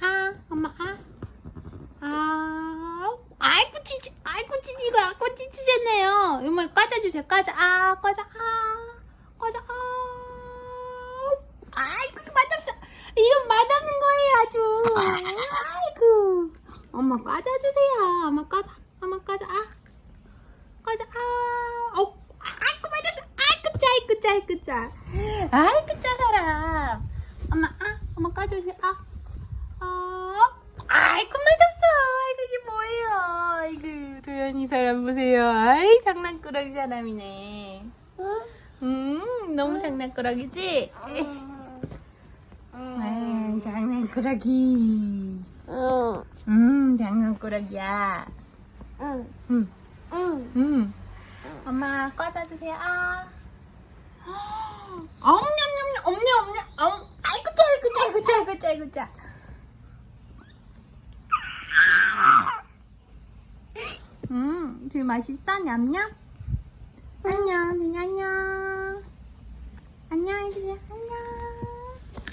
아 엄마 아. 아. 아이고 찌지 아이고 찌지가 아고 찌지잖아요. 엄마 까자주세요. 까자 아 까자 아 까자 아. 아이고 이거 맛없어. 이건 맛없는 거예요 아주. 아이고. 엄마 까자주세요. 엄마 까자. 엄마 까자 아. 까자 아. 어. 아이고 맛없어. 아이고 짜 아이고 짜 아이고 짜. 아이고 짜 사람. 엄마 아 엄마 까주세요. 아. 아. 아이고 맛없어. 아이고 이게 뭐예요? 아이고 도연이 사람 보세요. 아이 장난꾸러기 사람이네. 음 너무 장난꾸러기지? 음 장난꾸러기. 음 장난꾸러기야. 음. 음. 엄마 꺼져주세요. 아. 엄냠냠냠 엄냐 엄. 아이고 짜 아이고 짜 아이고 짜 아이고 짜 귤 맛있어? 냠냠? 안녕, 네, 안녕. 안녕, 해주세요. 안녕.